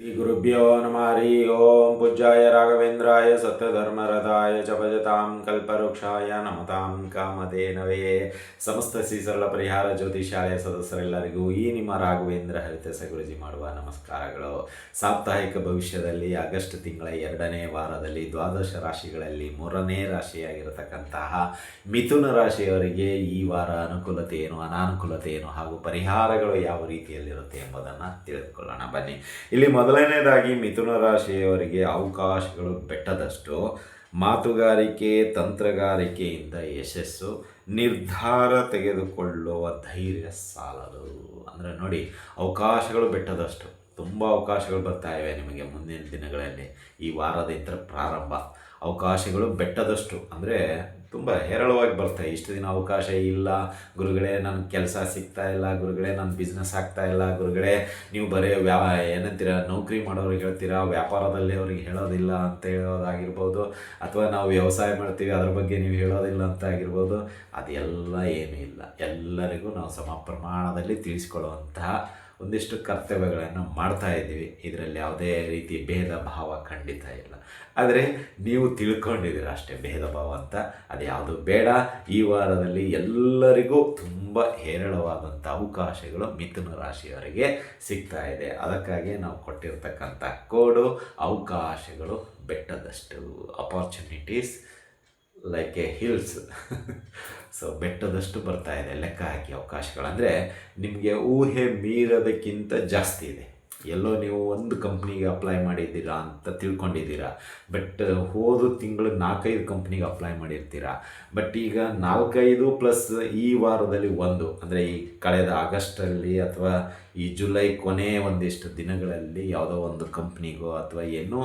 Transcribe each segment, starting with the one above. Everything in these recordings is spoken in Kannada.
ಶ್ರೀ ಗುರುಭ್ಯೋ ಓಂ ಪೂಜ್ಯಾಯ ರಾಘವೇಂದ್ರಾಯ ಸತ್ಯಧರ್ಮರಥಾಯ ಚ ಭಜತಾಂ ಕಲ್ಪವೃಕ್ಷಾಯ ನಮತಾಂ ಕಾಮಧೇನವೇ ಸಮಸ್ತ ಶ್ರೀ ಸರಳ ಪರಿಹಾರ ಜ್ಯೋತಿಷಾಲಯ ಸದಸ್ಯರೆಲ್ಲರಿಗೂ ಈ ನಿಮ್ಮ ರಾಘವೇಂದ್ರ ಹರಿತಸ ಗುರುಜಿ ಮಾಡುವ ನಮಸ್ಕಾರಗಳು. ಸಾಪ್ತಾಹಿಕ ಭವಿಷ್ಯದಲ್ಲಿ ಆಗಸ್ಟ್ ತಿಂಗಳ ಎರಡನೇ ವಾರದಲ್ಲಿ ದ್ವಾದಶ ರಾಶಿಗಳಲ್ಲಿ ಮೂರನೇ ರಾಶಿಯಾಗಿರತಕ್ಕಂತಹ ಮಿಥುನ ರಾಶಿಯವರಿಗೆ ಈ ವಾರ ಅನುಕೂಲತೆ ಏನು ಅನಾನುಕೂಲತೆ ಏನು ಹಾಗೂ ಪರಿಹಾರಗಳು ಯಾವ ರೀತಿಯಲ್ಲಿರುತ್ತೆ ಎಂಬುದನ್ನು ತಿಳಿದುಕೊಳ್ಳೋಣ. ಬನ್ನಿ. ಇಲ್ಲಿ ಮೊದಲನೇದಾಗಿ ಮಿಥುನ ರಾಶಿಯವರಿಗೆ ಅವಕಾಶಗಳು ಬೆಟ್ಟದಷ್ಟು. ಮಾತುಗಾರಿಕೆ, ತಂತ್ರಗಾರಿಕೆಯಿಂದ ಯಶಸ್ಸು. ನಿರ್ಧಾರ ತೆಗೆದುಕೊಳ್ಳುವ ಧೈರ್ಯ ಸಾಲದು. ಅಂದರೆ ನೋಡಿ, ಅವಕಾಶಗಳು ಬೆಟ್ಟದಷ್ಟು. ತುಂಬ ಅವಕಾಶಗಳು ಬರ್ತಾ ಇವೆ ನಿಮಗೆ ಮುಂದಿನ ದಿನಗಳಲ್ಲಿ. ಈ ವಾರದಿಂದ ಪ್ರಾರಂಭ. ಅವಕಾಶಗಳು ಬೆಟ್ಟದಷ್ಟು. ಅಂದರೆ ತುಂಬ ಹೇರಳವಾಗಿ ಬರ್ತಾ ಇಷ್ಟು ದಿನ ಅವಕಾಶ ಇಲ್ಲ, ಗುರುಗಳೇ ನನ್ನ ಕೆಲಸ ಸಿಗ್ತಾ ಇಲ್ಲ, ಗುರುಗಳೇ ನನ್ನ ಬಿಸ್ನೆಸ್ ಆಗ್ತಾ ಇಲ್ಲ, ಗುರುಗಳೇ ನೀವು ಬರೀ ವ್ಯಾ, ಏನಂತೀರ, ನೌಕರಿ ಮಾಡೋರಿಗೆ ಹೇಳ್ತೀರಾ, ವ್ಯಾಪಾರದಲ್ಲಿ ಅವ್ರಿಗೆ ಹೇಳೋದಿಲ್ಲ ಅಂತ ಹೇಳೋದಾಗಿರ್ಬೋದು, ಅಥವಾ ನಾವು ವ್ಯವಸಾಯ ಮಾಡ್ತೀವಿ, ಅದ್ರ ಬಗ್ಗೆ ನೀವು ಹೇಳೋದಿಲ್ಲ ಅಂತ ಆಗಿರ್ಬೋದು, ಅದೆಲ್ಲ ಏನೂ ಇಲ್ಲ. ಎಲ್ಲರಿಗೂ ನಾವು ಸಮ, ಪ್ರಮಾಣದಲ್ಲಿ ತಿಳಿಸ್ಕೊಡುವಂತಹ ಒಂದಿಷ್ಟು ಕರ್ತವ್ಯಗಳನ್ನು ಮಾಡ್ತಾ ಇದ್ದೀವಿ. ಇದರಲ್ಲಿ ಯಾವುದೇ ರೀತಿ ಭೇದ ಭಾವ ಖಂಡಿತ ಇಲ್ಲ. ಆದರೆ ನೀವು ತಿಳ್ಕೊಂಡಿದ್ದೀರ ಅಷ್ಟೇ ಭೇದ ಭಾವ ಅಂತ. ಅದು ಯಾವುದು ಬೇಡ. ಈ ವಾರದಲ್ಲಿ ಎಲ್ಲರಿಗೂ ತುಂಬ ಹೇರಳವಾದಂಥ ಅವಕಾಶಗಳು ಮಿಥುನ ರಾಶಿಯವರಿಗೆ ಸಿಗ್ತಾ ಇದೆ. ಅದಕ್ಕಾಗಿ ನಾವು ಕೊಟ್ಟಿರ್ತಕ್ಕಂಥ ಕೋಡು ಅವಕಾಶಗಳು ಬೆಟ್ಟದಷ್ಟು opportunities like a hills so ಬೆಟ್ಟದಷ್ಟು ಬರ್ತಾ ಇದೆ, ಲೆಕ್ಕ ಹಾಕಿ ಅವಕಾಶಗಳು. ಅಂದರೆ, ನಿಮಗೆ ಊಹೆ ಮೀರೋದಕ್ಕಿಂತ ಜಾಸ್ತಿ ಇದೆ. ಎಲ್ಲೋ ನೀವು ಒಂದು ಕಂಪ್ನಿಗೆ ಅಪ್ಲೈ ಮಾಡಿದ್ದೀರಾ ಅಂತ ತಿಳ್ಕೊಂಡಿದ್ದೀರಾ. ಬಟ್ ಹೋದ ತಿಂಗಳು ನಾಲ್ಕೈದು ಕಂಪ್ನಿಗೆ ಅಪ್ಲೈ ಮಾಡಿರ್ತೀರಾ. ಬಟ್ ಈಗ ನಾಲ್ಕೈದು ಪ್ಲಸ್ ಈ ವಾರದಲ್ಲಿ ಒಂದು. ಅಂದರೆ ಈ ಕಳೆದ ಆಗಸ್ಟಲ್ಲಿ ಅಥವಾ ಈ ಜುಲೈ ಕೊನೆ ಒಂದಿಷ್ಟು ದಿನಗಳಲ್ಲಿ ಯಾವುದೋ ಒಂದು ಕಂಪ್ನಿಗೋ ಅಥವಾ ಏನೋ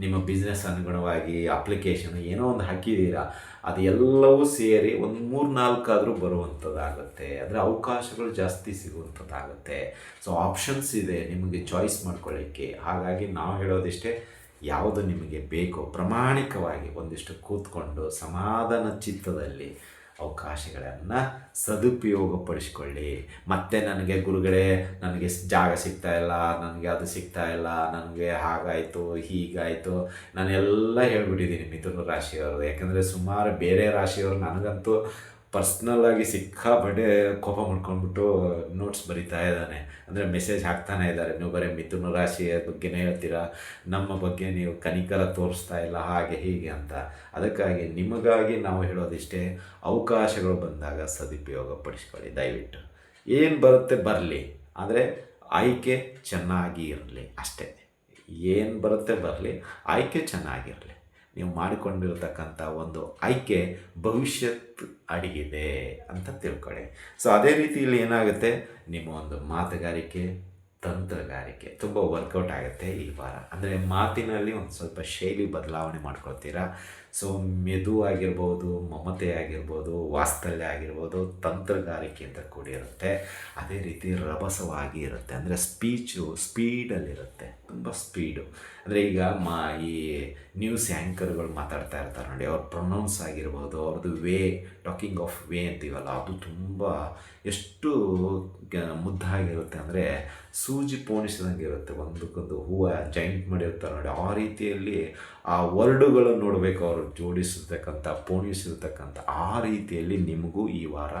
ನಿಮ್ಮ ಬಿಸ್ನೆಸ್ ಅನುಗುಣವಾಗಿ ಅಪ್ಲಿಕೇಶನ್ ಏನೋ ಒಂದು ಹಾಕಿದ್ದೀರಾ. ಅದು ಎಲ್ಲವೂ ಸೇರಿ ಒಂದು ಮೂರು ನಾಲ್ಕಾದರೂ ಬರುವಂಥದ್ದಾಗುತ್ತೆ. ಅಂದರೆ ಅವಕಾಶಗಳು ಜಾಸ್ತಿ ಸಿಗುವಂಥದ್ದಾಗುತ್ತೆ. ಸೊ ಆಪ್ಷನ್ಸ್ ಇದೆ ನಿಮಗೆ ಚಾಯ್ಸ್ ಮಾಡ್ಕೊಳ್ಳಿಕ್ಕೆ. ಹಾಗಾಗಿ ನಾವು ಹೇಳೋದಿಷ್ಟೇ, ಯಾವುದು ನಿಮಗೆ ಬೇಕೋ ಪ್ರಾಮಾಣಿಕವಾಗಿ ಒಂದಿಷ್ಟು ಕೂತ್ಕೊಂಡು ಸಮಾಧಾನ ಚಿತ್ತದಲ್ಲಿ ಅವಕಾಶಗಳನ್ನು ಸದುಪಯೋಗಪಡಿಸ್ಕೊಳ್ಳಿ. ಮತ್ತೆ ನನಗೆ ಗುರುಗಳೇ, ನನಗೆ ಜಾಗ ಸಿಗ್ತಾ ಇಲ್ಲ, ನನಗೆ ಅದು ಸಿಗ್ತಾ ಇಲ್ಲ, ನನಗೆ ಹಾಗಾಯಿತು, ಹೀಗಾಯಿತು, ನಾನೆಲ್ಲ ಹೇಳ್ಬಿಟ್ಟಿದ್ದೀನಿ ಮಿಥುನ ರಾಶಿಯವರು. ಯಾಕಂದರೆ ಸುಮಾರು ಬೇರೆ ರಾಶಿಯವರು ನನಗಂತೂ ಪರ್ಸ್ನಲ್ ಆಗಿ ಸಿಕ್ಕಾಪಟ್ಟೆ ಕೋಪ ಮಾಡ್ಕೊಂಡ್ಬಿಟ್ಟು ನೋಟ್ಸ್ ಬರಿತಾ ಇದ್ದಾನೆ. ಅಂದರೆ ಮೆಸೇಜ್ ಹಾಕ್ತಾನೆ ಇದ್ದಾರೆ. ನೀವು ಬರೀ ಮಿಥುನ ರಾಶಿಯ ಬಗ್ಗೆನೇ ಹೇಳ್ತೀರಾ? ನಮ್ಮ ಬಗ್ಗೆ ನೀವು ಕನಿಕಲ ತೋರಿಸ್ತಾ ಇಲ್ಲ, ಹಾಗೆ ಹೀಗೆ ಅಂತ. ಅದಕ್ಕಾಗಿ ನಿಮಗಾಗಿ ನಾವು ಹೇಳೋದಿಷ್ಟೇ, ಅವಕಾಶಗಳು ಬಂದಾಗ ಸದುಪಯೋಗ ಪಡಿಸ್ಕೊಳ್ಳಿ ದಯವಿಟ್ಟು. ಏನು ಬರುತ್ತೆ ಬರಲಿ. ಆದರೆ ಆಯ್ಕೆ ಚೆನ್ನಾಗಿ ಇರಲಿ ಅಷ್ಟೇ. ಏನು ಬರುತ್ತೆ ಬರಲಿ, ಆಯ್ಕೆ ಚೆನ್ನಾಗಿರಲಿ. ನೀವು ಮಾಡಿಕೊಂಡಿರತಕ್ಕಂಥ ಒಂದು ಆಯ್ಕೆ ಭವಿಷ್ಯತ್ ಅಡಗಿದೆ ಅಂತ ತಿಳ್ಕೊಳ್ಳಿ ಸೊ ಅದೇ ರೀತಿ ಇಲ್ಲಿ ಏನಾಗುತ್ತೆ? ನಿಮ್ಮ ಒಂದು ಮಾತುಗಾರಿಕೆ, ತಂತ್ರಗಾರಿಕೆ ತುಂಬ ವರ್ಕೌಟ್ ಆಗುತ್ತೆ ಈ ವಾರ. ಅಂದರೆ ಮಾತಿನಲ್ಲಿ ಒಂದು ಸ್ವಲ್ಪ ಶೈಲಿ ಬದಲಾವಣೆ ಮಾಡ್ಕೊಳ್ತೀರಾ? ಸೊ ಮೆದು ಆಗಿರ್ಬೋದು, ಮಮತೆ ಆಗಿರ್ಬೋದು ವಾಸ್ತಲ್ಯ ಆಗಿರ್ಬೋದು ತಂತ್ರಗಾರಿಕೆಯಿಂದ ಕೂಡಿರುತ್ತೆ ಅದೇ ರೀತಿ ರಭಸವಾಗಿ ಇರುತ್ತೆ. ಅಂದರೆ ಸ್ಪೀಚು ಸ್ಪೀಡಲ್ಲಿರುತ್ತೆ ತುಂಬ ಸ್ಪೀಡು ಅಂದರೆ ಈಗ ಮಾ, ಈ ನ್ಯೂಸ್ ಆ್ಯಂಕರ್ಗಳು ಮಾತಾಡ್ತಾ ಇರ್ತಾರೆ ನೋಡಿ. ಅವ್ರ ಪ್ರೊನೌನ್ಸ್ ಆಗಿರ್ಬೋದು ಅವ್ರದ್ದು ವೇ ಟಾಕಿಂಗ್ ಆಫ್ ವೇ ಅಂತೀವಲ್ಲ, ಅದು ತುಂಬ ಎಷ್ಟು ಮುದ್ದಾಗಿರುತ್ತೆ ಅಂದರೆ ಸೂಜಿ ಪೋಣಿಸಿದಂಗೆ ಇರುತ್ತೆ. ಒಂದಕ್ಕೊಂದು ಹೂವು ಜಾಯಿಂಟ್ ಮಾಡಿರ್ತಾರೆ ನೋಡಿ. ಆ ರೀತಿಯಲ್ಲಿ ಆ ವರ್ಡುಗಳನ್ನು ನೋಡಬೇಕು ಅವರು. ಜೋಡಿಸಿರ್ತಕ್ಕಂಥ, ಪೋಣಿಸಿರ್ತಕ್ಕಂಥ ಆ ರೀತಿಯಲ್ಲಿ ನಿಮಗೂ ಈ ವಾರ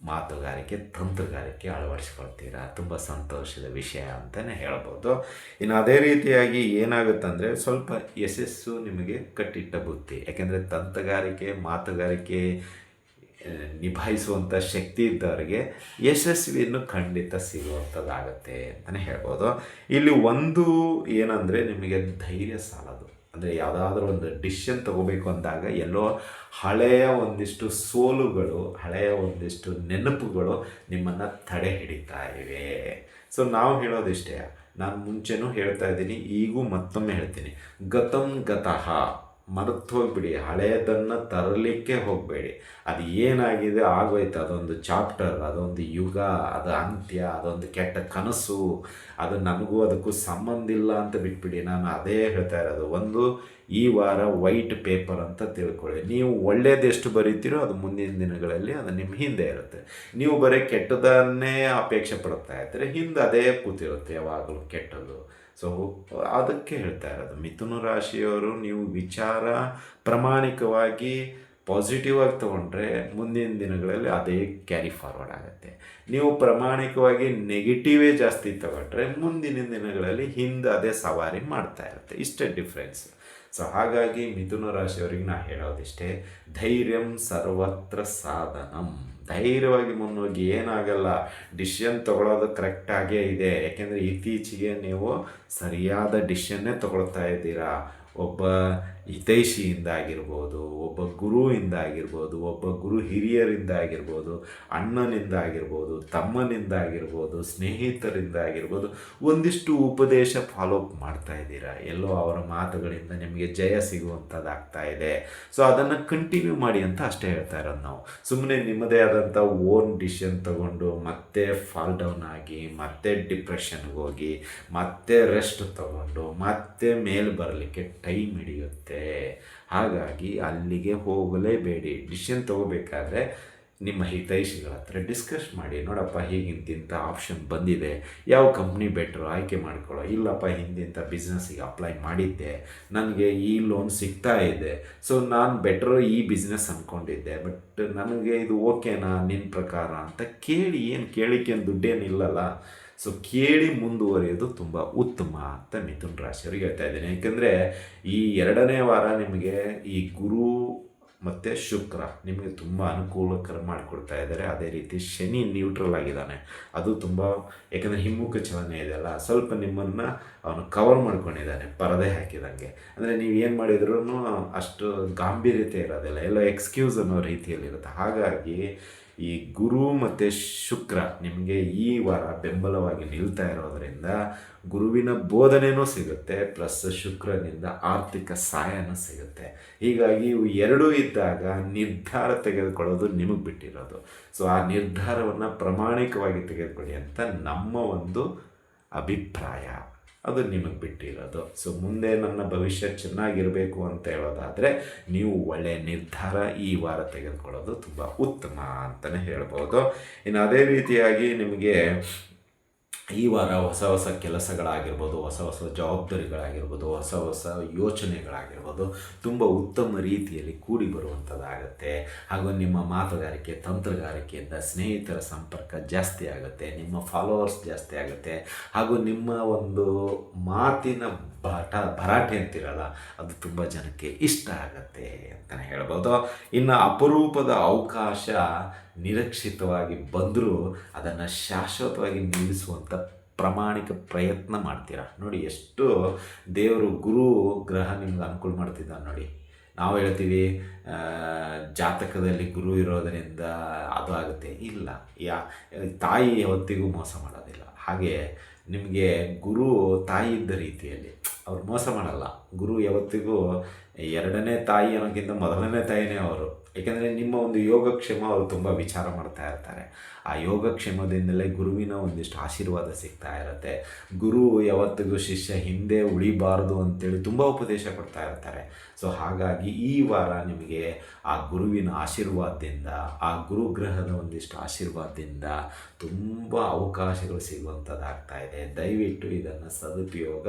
ಮಾತುಗಾರಿಕೆ, ತಂತ್ರಗಾರಿಕೆ ಅಳವಡಿಸ್ಕೊಳ್ತೀರಾ? ತುಂಬ ಸಂತೋಷದ ವಿಷಯ ಅಂತಲೇ ಹೇಳ್ಬೋದು. ಇನ್ನು ಅದೇ ರೀತಿಯಾಗಿ ಏನಾಗುತ್ತಂದರೆ ಸ್ವಲ್ಪ ಯಶಸ್ಸು ನಿಮಗೆ ಕಟ್ಟಿಟ್ಟ ಬುತ್ತಿ ಯಾಕೆಂದರೆ ತಂತ್ರಗಾರಿಕೆ, ಮಾತುಗಾರಿಕೆ ನಿಭಾಯಿಸುವಂಥ ಶಕ್ತಿ ಇದ್ದವರಿಗೆ ಯಶಸ್ವಿಯನ್ನು ಖಂಡಿತ ಸಿಗುವಂಥದ್ದಾಗುತ್ತೆ ಅಂತಲೇ ಹೇಳ್ಬೋದು. ಇಲ್ಲಿ ಒಂದು ಏನಂದರೆ ನಿಮಗೆ ಧೈರ್ಯ ಸಾಲದು. ಅಂದರೆ ಯಾವುದಾದ್ರೂ ಒಂದು ಡಿಸಿಷನ್ ತಗೋಬೇಕು ಅಂದಾಗ ಎಲ್ಲೋ ಹಳೆಯ ಒಂದಿಷ್ಟು ಸೋಲುಗಳು, ಹಳೆಯ ಒಂದಿಷ್ಟು ನೆನಪುಗಳು ನಿಮ್ಮನ್ನು ತಡೆ ಹಿಡಿತಾ ಇವೆ. ಸೊ ನಾವು ಹೇಳೋದಿಷ್ಟೇ. ನಾನು ಮುಂಚೆನೂ ಹೇಳ್ತಾ ಇದ್ದೀನಿ, ಈಗೂ ಮತ್ತೊಮ್ಮೆ ಹೇಳ್ತೀನಿ. ಗತಂ ಗತಃ. ಮರೆತು ಹೋಗ್ಬಿಡಿ ಹಳೆಯದನ್ನು ತರಲಿಕ್ಕೆ ಹೋಗಬೇಡಿ. ಅದು ಏನಾಗಿದೆ, ಆಗೋಯ್ತು. ಅದೊಂದು ಚಾಪ್ಟರ್, ಅದೊಂದು ಯುಗ, ಅದು ಅಂತ್ಯ, ಅದೊಂದು ಕೆಟ್ಟ ಕನಸು. ಅದು ನನಗೂ ಅದಕ್ಕೂ ಸಂಬಂಧ ಇಲ್ಲ ಅಂತ ಬಿಟ್ಬಿಡಿ. ನಾನು ಅದೇ ಹೇಳ್ತಾ ಇರೋದು. ಒಂದು, ಈ ವಾರ ವೈಟ್ ಪೇಪರ್ ಅಂತ ತಿಳ್ಕೊಳ್ಳಿ. ನೀವು ಒಳ್ಳೆಯದೆಷ್ಟು ಬರೀತೀರೋ ಅದು ಮುಂದಿನ ದಿನಗಳಲ್ಲಿ ಅದು ನಿಮ್ಮ ಹಿಂದೆ ಇರುತ್ತೆ. ನೀವು ಬರೀ ಕೆಟ್ಟದನ್ನೇ ಅಪೇಕ್ಷೆ ಪಡ್ತಾ ಇದ್ದರೆ ಹಿಂದೆ ಅದೇ ಕೂತಿರುತ್ತೆ ಯಾವಾಗಲೂ ಕೆಟ್ಟದ್ದು. ಸೊ ಅದಕ್ಕೆ ಹೇಳ್ತಾ ಇರೋದು, ಮಿಥುನ ರಾಶಿಯವರು ನೀವು ವಿಚಾರ ಪ್ರಾಮಾಣಿಕವಾಗಿ ಪಾಸಿಟಿವ್ ಆಗಿ ತೊಗೊಂಡ್ರೆ ಮುಂದಿನ ದಿನಗಳಲ್ಲಿ ಅದೇ ಕ್ಯಾರಿ ಫಾರ್ವರ್ಡ್ ಆಗುತ್ತೆ. ನೀವು ಪ್ರಾಮಾಣಿಕವಾಗಿ ನೆಗೆಟಿವೇ ಜಾಸ್ತಿ ತಗೊಂಡ್ರೆ ಮುಂದಿನ ದಿನಗಳಲ್ಲಿ ಹಿಂದೆ ಅದೇ ಸವಾರಿ ಮಾಡ್ತಾ ಇರುತ್ತೆ. ಇಷ್ಟೇ ಡಿಫ್ರೆನ್ಸ್ ಸೊ ಹಾಗಾಗಿ ಮಿಥುನ ರಾಶಿಯವರಿಗೆ ನಾ ಹೇಳೋದಿಷ್ಟೇ, ಧೈರ್ಯಂ ಸರ್ವತ್ರ ಸಾಧನಂ. ಧೈರ್ಯವಾಗಿ ಮುನ್ನೋಗಿ ಏನಾಗಲ್ಲ ಡಿಸಿಷನ್ ತಗೊಳ್ಳೋದು ಕರೆಕ್ಟಾಗೇ ಇದೆ. ಯಾಕೆಂದರೆ ಇತ್ತೀಚೆಗೆ ನೀವು ಸರಿಯಾದ ಡಿಸಿಷನ್ನೇ ತೊಗೊಳ್ತಾ ಇದ್ದೀರಾ. ಒಬ್ಬ ಹಿತೈಷಿಯಿಂದ ಆಗಿರ್ಬೋದು ಒಬ್ಬ ಗುರುವಿಂದ ಆಗಿರ್ಬೋದು ಒಬ್ಬ ಗುರು ಹಿರಿಯರಿಂದ ಆಗಿರ್ಬೋದು ಅಣ್ಣನಿಂದ ಆಗಿರ್ಬೋದು ತಮ್ಮನಿಂದ ಆಗಿರ್ಬೋದು ಸ್ನೇಹಿತರಿಂದ ಆಗಿರ್ಬೋದು ಒಂದಿಷ್ಟು ಉಪದೇಶ ಫಾಲೋಅಪ್ ಮಾಡ್ತಾ ಇದ್ದೀರಾ? ಎಲ್ಲೋ ಅವರ ಮಾತುಗಳಿಂದ ನಿಮಗೆ ಜಯ ಸಿಗುವಂಥದ್ದಾಗ್ತಾ ಇದೆ. ಸೊ ಅದನ್ನು ಕಂಟಿನ್ಯೂ ಮಾಡಿ ಅಂತ ಅಷ್ಟೇ ಹೇಳ್ತಾ ಇರೋದು ನಾವು. ಸುಮ್ಮನೆ ನಿಮ್ಮದೇ ಆದಂಥ ಓನ್ ಡಿಸಿಷನ್ ತಗೊಂಡು ಮತ್ತೆ ಫಾಲ್ ಡೌನ್ ಆಗಿ, ಮತ್ತೆ ಡಿಪ್ರೆಷನ್ಗೆ ಹೋಗಿ, ಮತ್ತೆ ರೆಸ್ಟ್ ತಗೊಂಡು, ಮತ್ತೆ ಮೇಲೆ ಬರಲಿಕ್ಕೆ ಟೈಮ್ ಹಿಡಿಯುತ್ತೆ. ಹಾಗಾಗಿ ಅಲ್ಲಿಗೆ ಹೋಗಲೇಬೇಡಿ. ಡಿಸಿಷನ್ ತಗೋಬೇಕಾದ್ರೆ ನಿಮ್ಮ ಹಿತೈಷಿಗಳ ಹತ್ರ ಡಿಸ್ಕಸ್ ಮಾಡಿ. ನೋಡಪ್ಪ ಹೀಗಿಂತಿಂಥ ಆಪ್ಷನ್ ಬಂದಿದೆ. ಯಾವ ಕಂಪ್ನಿ ಬೆಟ್ರು ಆಯ್ಕೆ ಮಾಡ್ಕೊಳ್ಳೋ? ಇಲ್ಲಪ್ಪ ಹಿಂದಿಂಥ ಬಿಸ್ನೆಸ್ಸಿಗೆ ಅಪ್ಲೈ ಮಾಡಿದ್ದೆ. ನನಗೆ ಈ ಲೋನ್ ಸಿಗ್ತಾ ಇದೆ. ಸೊ ನಾನು ಬೆಟ್ರು ಈ ಬಿಸ್ನೆಸ್ ಅಂದ್ಕೊಂಡಿದ್ದೆ ಬಟ್ ನನಗೆ ಇದು ಓಕೆನಾ ನಿನ್ನ ಪ್ರಕಾರ ಅಂತ ಕೇಳಿ, ಏನು ಕೇಳಿಕೆ ದುಡ್ಡೇನಿಲ್ಲಲ್ಲ. ಸೊ ಕೇಳಿ ಮುಂದುವರಿಯೋದು ತುಂಬ ಉತ್ತಮ ಅಂತ ಮಿಥುನ್ ರಾಶಿಯವರಿಗೆ ಹೇಳ್ತಾ ಇದ್ದೀನಿ. ಯಾಕೆಂದರೆ ಈ ಎರಡನೇ ವಾರ ನಿಮಗೆ ಈ ಗುರು ಮತ್ತು ಶುಕ್ರ ನಿಮಗೆ ತುಂಬ ಅನುಕೂಲಕರ ಮಾಡಿಕೊಡ್ತಾ ಇದ್ದಾರೆ. ಅದೇ ರೀತಿ ಶನಿ ನ್ಯೂಟ್ರಲ್ ಆಗಿದ್ದಾನೆ. ಅದು ತುಂಬ, ಯಾಕಂದರೆ ಹಿಮ್ಮುಖ ಚಲನೆ ಇದೆಯಲ್ಲ ಸ್ವಲ್ಪ ನಿಮ್ಮನ್ನು ಅವನು ಕವರ್ ಮಾಡ್ಕೊಂಡಿದ್ದಾನೆ, ಪರದೆ ಹಾಕಿದಂಗೆ. ಅಂದರೆ ನೀವು ಏನು ಮಾಡಿದ್ರೂ ಅಷ್ಟು ಗಾಂಭೀರ್ಯತೆ ಇರೋದಿಲ್ಲ, ಎಲ್ಲ ಎಕ್ಸ್ಕ್ಯೂಸ್ ಅನ್ನೋ ರೀತಿಯಲ್ಲಿರುತ್ತೆ. ಹಾಗಾಗಿ ಈ ಗುರು ಮತ್ತು ಶುಕ್ರ ನಿಮಗೆ ಈ ವಾರ ಬೆಂಬಲವಾಗಿ ನಿಲ್ತಾ ಇರೋದರಿಂದ ಗುರುವಿನ ಬೋಧನೆಯೂ ಸಿಗುತ್ತೆ, ಪ್ಲಸ್ ಶುಕ್ರನಿಂದ ಆರ್ಥಿಕ ಸಹಾಯನೂ ಸಿಗುತ್ತೆ. ಹೀಗಾಗಿ ಇವು ಎರಡೂ ಇದ್ದಾಗ ನಿರ್ಧಾರ ತೆಗೆದುಕೊಳ್ಳೋದು ನಿಮಗೆ ಬಿಟ್ಟಿರೋದು. ಸೊ ಆ ನಿರ್ಧಾರವನ್ನು ಪ್ರಾಮಾಣಿಕವಾಗಿ ತೆಗೆದುಕೊಳ್ಳಿ ಅಂತ ನಮ್ಮ ಒಂದು ಅಭಿಪ್ರಾಯ. ಅದು ನಿಮಗೆ ಬಿಟ್ಟಿರೋದು. ಸೊ ಮುಂದೆ ನನ್ನ ಭವಿಷ್ಯ ಚೆನ್ನಾಗಿರಬೇಕು ಅಂತ ಹೇಳೋದಾದರೆ, ನೀವು ಒಳ್ಳೆಯ ನಿರ್ಧಾರ ಈ ವಾರ ತೆಗೆದುಕೊಳ್ಳೋದು ತುಂಬ ಉತ್ತಮ ಅಂತಲೇ ಹೇಳ್ಬೋದು. ಇನ್ನು ಅದೇ ರೀತಿಯಾಗಿ ನಿಮಗೆ ಈ ವಾರ ಹೊಸ ಹೊಸ ಕೆಲಸಗಳಾಗಿರ್ಬೋದು, ಹೊಸ ಹೊಸ ಜವಾಬ್ದಾರಿಗಳಾಗಿರ್ಬೋದು, ಹೊಸ ಹೊಸ ಯೋಚನೆಗಳಾಗಿರ್ಬೋದು ತುಂಬ ಉತ್ತಮ ರೀತಿಯಲ್ಲಿ ಕೂಡಿ ಬರುವಂಥದ್ದಾಗುತ್ತೆ ಹಾಗೂ ನಿಮ್ಮ ಮಾತುಗಾರಿಕೆ, ತಂತ್ರಗಾರಿಕೆಯಿಂದ ಸ್ನೇಹಿತರ ಸಂಪರ್ಕ ಜಾಸ್ತಿ ಆಗುತ್ತೆ, ನಿಮ್ಮ ಫಾಲೋವರ್ಸ್ ಜಾಸ್ತಿ ಆಗುತ್ತೆ, ಹಾಗೂ ನಿಮ್ಮ ಒಂದು ಮಾತಿನ ಬಟ ಭರಾಟೆ ಅಂತಿರಲ್ಲ, ಅದು ತುಂಬ ಜನಕ್ಕೆ ಇಷ್ಟ ಆಗತ್ತೆ ಅಂತಲೇ ಹೇಳ್ಬೋದು. ಇನ್ನು ಅಪರೂಪದ ಅವಕಾಶ ನಿರೀಕ್ಷಿತವಾಗಿ ಬಂದರೂ ಅದನ್ನು ಶಾಶ್ವತವಾಗಿ ನಿಲ್ಲಿಸುವಂಥ ಪ್ರಾಮಾಣಿಕ ಪ್ರಯತ್ನ ಮಾಡ್ತೀರಾ? ನೋಡಿ, ಎಷ್ಟು ದೇವರು, ಗುರು, ಗ್ರಹ ನಿಮ್ಗೆ ಅನುಕೂಲ ಮಾಡ್ತಿದ್ದಾನೆ ನೋಡಿ. ನಾವು ಹೇಳ್ತೀವಿ ಜಾತಕದಲ್ಲಿ ಗುರು ಇರೋದರಿಂದ ಅದು ಆಗುತ್ತೆ. ಇಲ್ಲ, ಯಾ, ತಾಯಿ ಯಾವತ್ತಿಗೂ ಮೋಸ ಮಾಡೋದಿಲ್ಲ. ಹಾಗೆ ನಿಮಗೆ ಗುರು ತಾಯಿ ಇದ್ದ ರೀತಿಯಲ್ಲಿ. ಅವ್ರು ಮೋಸ ಮಾಡಲ್ಲ. ಗುರು ಯಾವತ್ತಿಗೂ ಎರಡನೇ ತಾಯಿ ಅನ್ನೋಕ್ಕಿಂತ ಮೊದಲನೇ ತಾಯಿನೇ ಅವರು. ಏಕೆಂದರೆ ನಿಮ್ಮ ಒಂದು ಯೋಗಕ್ಷೇಮ ಅವರು ತುಂಬ ವಿಚಾರ ಮಾಡ್ತಾ ಇರ್ತಾರೆ. ಆ ಯೋಗಕ್ಷೇಮದಿಂದಲೇ ಗುರುವಿನ ಒಂದಿಷ್ಟು ಆಶೀರ್ವಾದ ಸಿಗ್ತಾ ಇರುತ್ತೆ. ಗುರು ಯಾವತ್ತಿಗೂ ಶಿಷ್ಯ ಹಿಂದೆ ಉಳಿಬಾರ್ದು ಅಂತೇಳಿ ತುಂಬ ಉಪದೇಶ ಕೊಡ್ತಾ ಇರ್ತಾರೆ. ಸೊ ಹಾಗಾಗಿ ಈ ವಾರ ನಿಮಗೆ ಆ ಗುರುವಿನ ಆಶೀರ್ವಾದದಿಂದ, ಆ ಗುರುಗ್ರಹದ ಒಂದಿಷ್ಟು ಆಶೀರ್ವಾದದಿಂದ ತುಂಬ ಅವಕಾಶಗಳು ಸಿಗುವಂಥದ್ದಾಗ್ತಾ ಇದೆ. ದಯವಿಟ್ಟು ಇದನ್ನು ಸದುಪಯೋಗ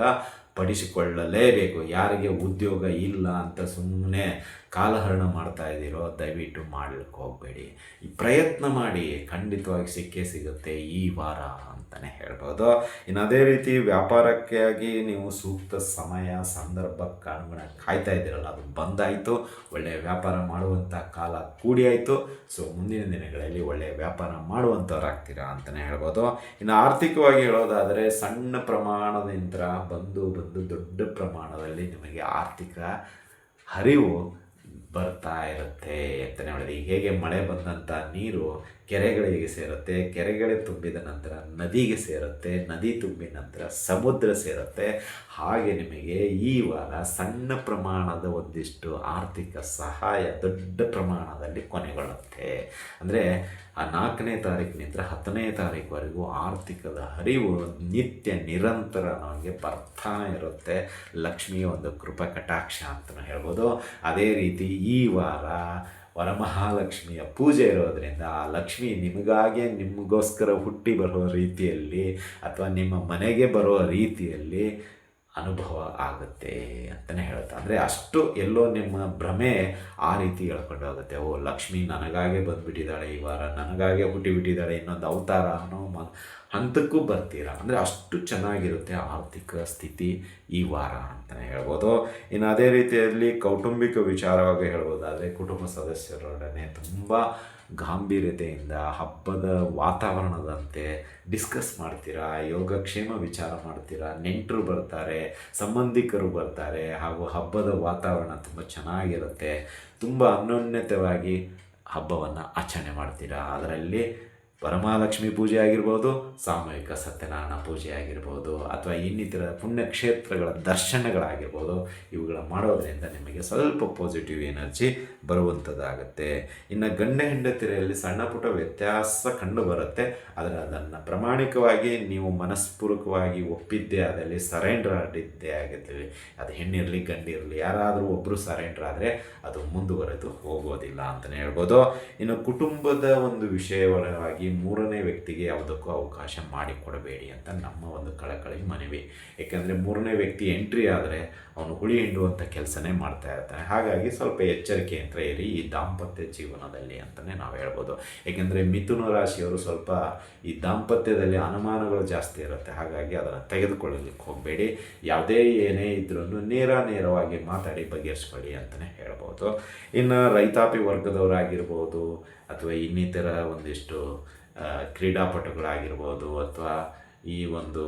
ಪಡಿಸಿಕೊಳ್ಳಲೇಬೇಕು. ಯಾರಿಗೆ ಉದ್ಯೋಗ ಇಲ್ಲ ಅಂತ ಸುಮ್ಮನೆ ಕಾಲಹರಣ ಮಾಡ್ತಾ ಇದ್ದೀರೋ, ದಯವಿಟ್ಟು ಮಾಡಲಿಕ್ಕೆ ಹೋಗಬೇಡಿ. ಈ ಪ್ರಯತ್ನ ಮಾಡಿ ಖಂಡಿತವಾಗಿ ಸಿಕ್ಕೇ ಸಿಗುತ್ತೆ ಈ ವಾರ ಅಂತಲೇ ಹೇಳ್ಬೋದು. ಇನ್ನು ಅದೇ ರೀತಿ ವ್ಯಾಪಾರಕ್ಕಾಗಿ ನೀವು ಸೂಕ್ತ ಸಮಯ ಸಂದರ್ಭಕ್ಕೆ ಅನುಗುಣ ಕಾಯ್ತಾ ಇದ್ದೀರಲ್ಲ, ಅದು ಬಂದಾಯಿತು. ಒಳ್ಳೆಯ ವ್ಯಾಪಾರ ಮಾಡುವಂಥ ಕಾಲ ಕೂಡಿ ಆಯಿತು ಸೊ, ಮುಂದಿನ ದಿನಗಳಲ್ಲಿ ಒಳ್ಳೆಯ ವ್ಯಾಪಾರ ಮಾಡುವಂಥವ್ರಾಗ್ತೀರಾ ಅಂತಲೇ ಹೇಳ್ಬೋದು. ಇನ್ನು ಆರ್ಥಿಕವಾಗಿ ಹೇಳೋದಾದರೆ, ಸಣ್ಣ ಪ್ರಮಾಣದಿಂದ ಬಂದು ಬಂದು ದೊಡ್ಡ ಪ್ರಮಾಣದಲ್ಲಿ ನಿಮಗೆ ಆರ್ಥಿಕ ಹರಿವು ಬರ್ತಾ ಇರುತ್ತೆ ಅಂತಲೇ ಹೇಳಿದೆ. ಹೇಗೆ ಮಳೆ ಬಂದಂಥ ನೀರು ಕೆರೆಗಳಿಗೆ ಸೇರುತ್ತೆ ಕೆರೆಗಳೇ ತುಂಬಿದ ನಂತರ ನದಿಗೆ ಸೇರುತ್ತೆ, ನದಿ ತುಂಬಿದ ನಂತರ ಸಮುದ್ರ ಸೇರುತ್ತೆ. ಹಾಗೆ ನಿಮಗೆ ಈ ವಾರ ಸಣ್ಣ ಪ್ರಮಾಣದ ಒಂದಿಷ್ಟು ಆರ್ಥಿಕ ಸಹಾಯ ದೊಡ್ಡ ಪ್ರಮಾಣದಲ್ಲಿ ಕೊನೆಗೊಳ್ಳುತ್ತೆ. ಅಂದರೆ ಆ ನಾಲ್ಕನೇ ತಾರೀಕಿನಿಂದ ಹತ್ತನೇ ತಾರೀಕುವರೆಗೂ ಆರ್ಥಿಕದ ಹರಿವು ನಿತ್ಯ ನಿರಂತರ ನಮಗೆ ಬರ್ತಾ ಇರುತ್ತೆ. ಲಕ್ಷ್ಮಿಯ ಒಂದು ಕೃಪಾ ಕಟಾಕ್ಷ ಅಂತಲೂ ಹೇಳ್ಬೋದು. ಅದೇ ರೀತಿ ಈ ವಾರ ವರಮಹಾಲಕ್ಷ್ಮಿಯ ಪೂಜೆ ಇರೋದರಿಂದ ಆ ಲಕ್ಷ್ಮಿ ನಿಮಗಾಗೆ ನಿಮಗೋಸ್ಕರ ಹುಟ್ಟಿ ಬರೋ ರೀತಿಯಲ್ಲಿ ಅಥವಾ ನಿಮ್ಮ ಮನೆಗೆ ಬರೋ ರೀತಿಯಲ್ಲಿ ಅನುಭವ ಆಗುತ್ತೆ ಅಂತಲೇ ಹೇಳ್ತಾ ಅಂದರೆ ಅಷ್ಟು ಎಲ್ಲೋ ನಿಮ್ಮ ಭ್ರಮೆ ಆ ರೀತಿ ಹೇಳ್ಕೊಂಡು ಹೋಗುತ್ತೆ. ಓ, ಲಕ್ಷ್ಮಿ ನನಗಾಗೆ ಬಂದುಬಿಟ್ಟಿದ್ದಾಳೆ ಈ ವಾರ, ನನಗಾಗೆ ಹುಟ್ಟಿಬಿಟ್ಟಿದ್ದಾಳೆ, ಇನ್ನೊಂದು ಅವತಾರ ಅನ್ನೋ ಹಂತಕ್ಕೂ ಬರ್ತೀರ? ಅಂದರೆ ಅಷ್ಟು ಚೆನ್ನಾಗಿರುತ್ತೆ ಆರ್ಥಿಕ ಸ್ಥಿತಿ ಈ ವಾರ ಅಂತಲೇ ಹೇಳ್ಬೋದು. ಇನ್ನು ಅದೇ ರೀತಿಯಲ್ಲಿ ಕೌಟುಂಬಿಕ ವಿಚಾರವಾಗಿ ಹೇಳ್ಬೋದಾದರೆ ಕುಟುಂಬ ಸದಸ್ಯರೊಡನೆ ತುಂಬ ಗಾಂಭೀರ್ಯತೆಯಿಂದ ಹಬ್ಬದ ವಾತಾವರಣದಂತೆ ಡಿಸ್ಕಸ್ ಮಾಡ್ತೀರಾ? ಯೋಗಕ್ಷೇಮ ವಿಚಾರ ಮಾಡ್ತೀರಾ? ನೆಂಟರು ಬರ್ತಾರೆ, ಸಂಬಂಧಿಕರು ಬರ್ತಾರೆ, ಹಾಗೂ ಹಬ್ಬದ ವಾತಾವರಣ ತುಂಬ ಚೆನ್ನಾಗಿರುತ್ತೆ. ತುಂಬ ಅನ್ಯೋನ್ಯತವಾಗಿ ಹಬ್ಬವನ್ನು ಆಚರಣೆ ಮಾಡ್ತೀರಾ? ಅದರಲ್ಲಿ ವರಮಹಾಲಕ್ಷ್ಮಿ ಪೂಜೆ ಆಗಿರ್ಬೋದು, ಸಾಮೂಹಿಕ ಸತ್ಯನಾರಾಯಣ ಪೂಜೆ ಆಗಿರ್ಬೋದು, ಅಥವಾ ಇನ್ನಿತರ ಪುಣ್ಯಕ್ಷೇತ್ರಗಳ ದರ್ಶನಗಳಾಗಿರ್ಬೋದು, ಇವುಗಳ ಮಾಡೋದರಿಂದ ನಿಮಗೆ ಸ್ವಲ್ಪ ಪಾಸಿಟಿವ್ ಎನರ್ಜಿ ಬರುವಂಥದ್ದಾಗುತ್ತೆ. ಇನ್ನು ಗಂಡ ಹೆಂಡತಿರೆಯಲ್ಲಿ ಸಣ್ಣ ಪುಟ್ಟ ವ್ಯತ್ಯಾಸ ಕಂಡು ಬರುತ್ತೆ ಆದರೆ ಅದನ್ನು ಪ್ರಾಮಾಣಿಕವಾಗಿ ನೀವು ಮನಸ್ಪೂರ್ವಕವಾಗಿ ಒಪ್ಪಿದ್ದೇ ಆದಲ್ಲಿ ಸರೆಂಡರ್ ಆಗಿದ್ದೇ ಆಗಿರ್ತೀವಿ ಅದು ಹೆಣ್ಣಿರಲಿ ಗಂಡಿರಲಿ, ಯಾರಾದರೂ ಒಬ್ಬರು ಸರೆಂಡರ್ ಆದರೆ ಅದು ಮುಂದುವರೆದು ಹೋಗೋದಿಲ್ಲ ಅಂತಲೇ ಹೇಳ್ಬೋದು. ಇನ್ನು ಕುಟುಂಬದ ಒಂದು ವಿಷಯವಾಗಿ ಮೂರನೇ ವ್ಯಕ್ತಿಗೆ ಯಾವುದಕ್ಕೂ ಅವಕಾಶ ಮಾಡಿಕೊಡಬೇಡಿ ಅಂತ ನಮ್ಮ ಒಂದು ಕಳಕಳಿ ಮನವಿ. ಏಕೆಂದರೆ ಮೂರನೇ ವ್ಯಕ್ತಿ ಎಂಟ್ರಿ ಆದರೆ ಅವನು ಹುಳಿ ಹಿಂಡುವಂಥ ಕೆಲಸನೇ ಮಾಡ್ತಾ ಇರ್ತಾನೆ. ಹಾಗಾಗಿ ಸ್ವಲ್ಪ ಎಚ್ಚರಿಕೆಯಿಂದ ಇರಿ ಈ ದಾಂಪತ್ಯ ಜೀವನದಲ್ಲಿ ಅಂತಲೇ ನಾವು ಹೇಳ್ಬೋದು. ಏಕೆಂದರೆ ಮಿಥುನ ರಾಶಿಯವರು ಸ್ವಲ್ಪ ಈ ದಾಂಪತ್ಯದಲ್ಲಿ ಅನುಮಾನಗಳು ಜಾಸ್ತಿ ಇರುತ್ತೆ. ಹಾಗಾಗಿ ಅದನ್ನು ತೆಗೆದುಕೊಳ್ಳಲಿಕ್ಕೆ ಹೋಗಬೇಡಿ. ಯಾವುದೇ ಏನೇ ಇದ್ರೂ ನೇರ ನೇರವಾಗಿ ಮಾತಾಡಿ ಬಗೆಹರಿಸ್ಕೊಳ್ಳಿ ಅಂತಲೇ ಹೇಳ್ಬೋದು. ಇನ್ನು ರೈತಾಪಿ ವರ್ಗದವರಾಗಿರ್ಬೋದು ಅಥವಾ ಇನ್ನಿತರ ಒಂದಿಷ್ಟು ಕ್ರೀಡಾಪಟುಗಳಾಗಿರ್ಬೋದು ಅಥವಾ ಈ ಒಂದು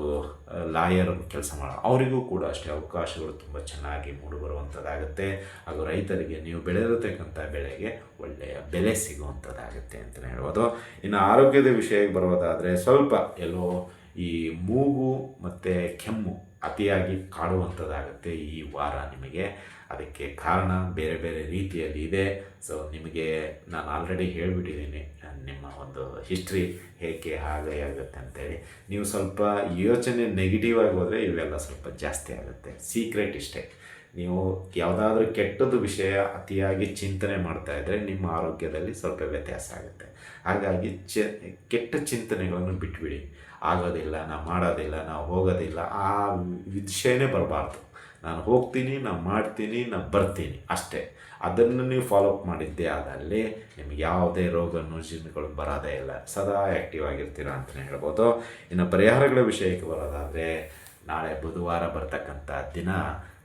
ಲಾಯರ್ ಕೆಲಸ ಮಾಡೋ, ಅವರಿಗೂ ಕೂಡ ಅಷ್ಟೇ ಅವಕಾಶಗಳು ತುಂಬ ಚೆನ್ನಾಗಿ ಮೂಡಿಬರುವಂಥದ್ದಾಗುತ್ತೆ ಹಾಗೂ ರೈತರಿಗೆ ನೀವು ಬೆಳೆದಿರತಕ್ಕಂಥ ಬೆಳೆಗೆ ಒಳ್ಳೆಯ ಬೆಲೆ ಸಿಗುವಂಥದ್ದಾಗುತ್ತೆ ಅಂತಲೇ ಹೇಳ್ಬೋದು. ಇನ್ನು ಆರೋಗ್ಯದ ವಿಷಯಕ್ಕೆ ಬರೋದಾದರೆ ಸ್ವಲ್ಪ ಎಲ್ಲೋ ಈ ಮೂಗು ಮತ್ತು ಕೆಮ್ಮು ಅತಿಯಾಗಿ ಕಾಡುವಂಥದ್ದಾಗುತ್ತೆ ಈ ವಾರ ನಿಮಗೆ. ಅದಕ್ಕೆ ಕಾರಣ ಬೇರೆ ಬೇರೆ ರೀತಿಯಲ್ಲಿ ಇದೆ. ಸೊ ನಿಮಗೆ ನಾನು ಆಲ್ರೆಡಿ ಹೇಳಿಬಿಟ್ಟಿದ್ದೀನಿ, ನಿಮ್ಮ ಒಂದು ಹಿಸ್ಟ್ರಿ ಹೇಗೆ ಹಾಗೆ ಆಗುತ್ತೆ ಅಂತೇಳಿ. ನೀವು ಸ್ವಲ್ಪ ಯೋಚನೆ ನೆಗೆಟಿವ್ ಆಗಿ ಹೋದರೆ ಇವೆಲ್ಲ ಸ್ವಲ್ಪ ಜಾಸ್ತಿ ಆಗುತ್ತೆ. ಸೀಕ್ರೆಟ್ ಇಷ್ಟೇ. ನೀವು ಯಾವುದಾದ್ರೂ ಕೆಟ್ಟದ್ದು ವಿಷಯ ಅತಿಯಾಗಿ ಚಿಂತನೆ ಮಾಡ್ತಾ ಇದ್ದರೆ ನಿಮ್ಮ ಆರೋಗ್ಯದಲ್ಲಿ ಸ್ವಲ್ಪ ವ್ಯತ್ಯಾಸ ಆಗುತ್ತೆ. ಹಾಗಾಗಿ ಚ, ಕೆಟ್ಟ ಚಿಂತನೆಗಳನ್ನು ಬಿಟ್ಬಿಡಿ. ಆಗೋದಿಲ್ಲ ನಾವು ಮಾಡೋದಿಲ್ಲ ನಾವು ಹೋಗೋದಿಲ್ಲ, ಆ ವಿಷಯನೇ ಬರಬಾರ್ದು. ನಾನು ಹೋಗ್ತೀನಿ ನಾನು ಮಾಡ್ತೀನಿ ನಾನು ಬರ್ತೀನಿ ಅಷ್ಟೇ. ಅದನ್ನು ನೀವು ಫಾಲೋಅಪ್ ಮಾಡಿದ್ದೇ ಆದಲ್ಲಿ ನಿಮಗೆ ಯಾವುದೇ ರೋಗ ನೋಜಿನ್ಗಳು ಬರೋದೇ ಇಲ್ಲ. ಸದಾ ಆ್ಯಕ್ಟಿವ್ ಆಗಿರ್ತೀರ ಅಂತಲೇ ಹೇಳ್ಬೋದು. ಇನ್ನು ಪರಿಹಾರಗಳ ವಿಷಯಕ್ಕೆ ಬರೋದಾದರೆ ನಾಳೆ ಬುಧವಾರ ಬರ್ತಕ್ಕಂಥ ದಿನ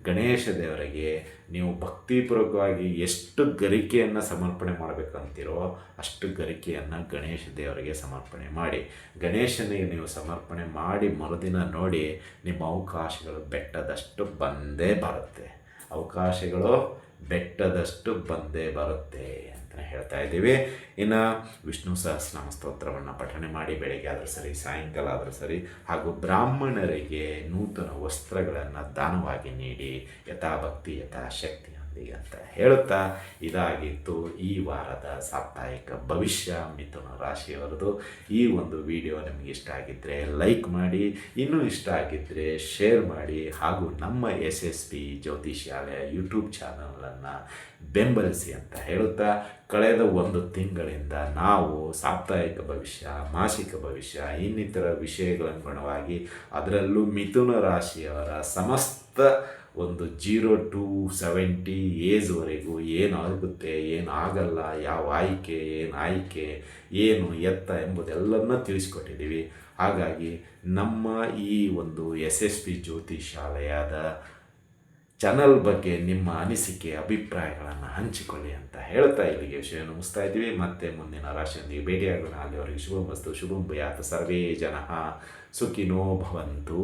ಗಣೇಶ ದೇವರಿಗೆ ನೀವು ಭಕ್ತಿಪೂರ್ವಕವಾಗಿ ಎಷ್ಟು ಗರಿಕೆಯನ್ನು ಸಮರ್ಪಣೆ ಮಾಡಬೇಕಂತೀರೋ ಅಷ್ಟು ಗರಿಕೆಯನ್ನು ಗಣೇಶ ದೇವರಿಗೆ ಸಮರ್ಪಣೆ ಮಾಡಿ. ಗಣೇಶನಿಗೆ ನೀವು ಸಮರ್ಪಣೆ ಮಾಡಿ ಮರುದಿನ ನೋಡಿ ನಿಮ್ಮ ಅವಕಾಶಗಳು ಬೆಟ್ಟದಷ್ಟು ಬಂದೇ ಬರುತ್ತೆ. ಅವಕಾಶಗಳು ಬೆಟ್ಟದಷ್ಟು ಬಂದೇ ಬರುತ್ತೆ. ಅಂತ ಹೇಳ್ತಾ ಇದ್ದೀವಿ. ಇನ್ನು ವಿಷ್ಣು ಸಹಸ್ರನಾಮ ಸ್ತೋತ್ರವನ್ನು ಪಠಣೆ ಮಾಡಿ ಬೆಳಗ್ಗೆ ಆದರೂ ಸರಿ, ಸಾಯಂಕಾಲ ಆದರೂ ಸರಿ, ಹಾಗೂ ಬ್ರಾಹ್ಮಣರಿಗೆ ನೂತನ ವಸ್ತ್ರಗಳನ್ನು ದಾನವಾಗಿ ನೀಡಿ ಯಥಾಭಕ್ತಿ ಯಥಾಶಕ್ತಿಯೊಂದಿಗೆ ಅಂತ ಹೇಳುತ್ತಾ ಇದಾಗಿತ್ತು ಈ ವಾರದ ಸಾಪ್ತಾಹಿಕ ಭವಿಷ್ಯ ಮಿಥುನ ರಾಶಿಯವರದು. ಈ ಒಂದು ವಿಡಿಯೋ ನಿಮಗೆ ಇಷ್ಟ ಆಗಿದ್ದರೆ ಲೈಕ್ ಮಾಡಿ, ಇನ್ನೂ ಇಷ್ಟ ಆಗಿದ್ದರೆ ಶೇರ್ ಮಾಡಿ, ಹಾಗೂ ನಮ್ಮ S S P Jyotishyalaya YouTube ಚಾನಲನ್ನು ಬೆಂಬಲಿಸಿ ಅಂತ ಹೇಳುತ್ತಾ, ಕಳೆದ ಒಂದು ತಿಂಗಳಿಂದ ನಾವು ಸಾಪ್ತಾಹಿಕ ಭವಿಷ್ಯ, ಮಾಸಿಕ ಭವಿಷ್ಯ, ಇನ್ನಿತರ ವಿಷಯಗಳನುಗುಣವಾಗಿ ಅದರಲ್ಲೂ ಮಿಥುನ ರಾಶಿಯವರ ಸಮಸ್ತ ಒಂದು ಜೀರೋ ಟು ಸೆವೆಂಟಿ ಏಜ್ವರೆಗೂ ಏನು ಆಗಲ್ಲ ಯಾವ ಆಯ್ಕೆ, ಏನು ಆಯ್ಕೆ, ಏನು ಎತ್ತ ಎಂಬುದೆಲ್ಲವನ್ನು ತಿಳಿಸ್ಕೊಟ್ಟಿದ್ದೀವಿ. ಹಾಗಾಗಿ ನಮ್ಮ ಈ ಒಂದು ಎಸ್ ಎಸ್ ಪಿ ಜ್ಯೋತಿಷಾಲಯದ ಚಾನಲ್ ಬಗ್ಗೆ ನಿಮ್ಮ ಅನಿಸಿಕೆ, ಅಭಿಪ್ರಾಯಗಳನ್ನು ಹಂಚಿಕೊಳ್ಳಿ ಅಂತ ಹೇಳ್ತಾ ಇಲ್ಲಿಗೆ ವಿಷಯವನ್ನು ಮುಗಿಸ್ತಾ ಇದ್ದೀವಿ. ಮತ್ತೆ ಮುಂದಿನ ರಾಶಿಯೊಂದಿಗೆ ಭೇಟಿಯಾಗೋಣ. ಅಲ್ಲಿವರೆಗೆ ಶುಭ ಮಸ್ತು ಶುಭಂ ಸರ್ವೇ ಜನ ಸುಖಿನೋ ಭವಂತು.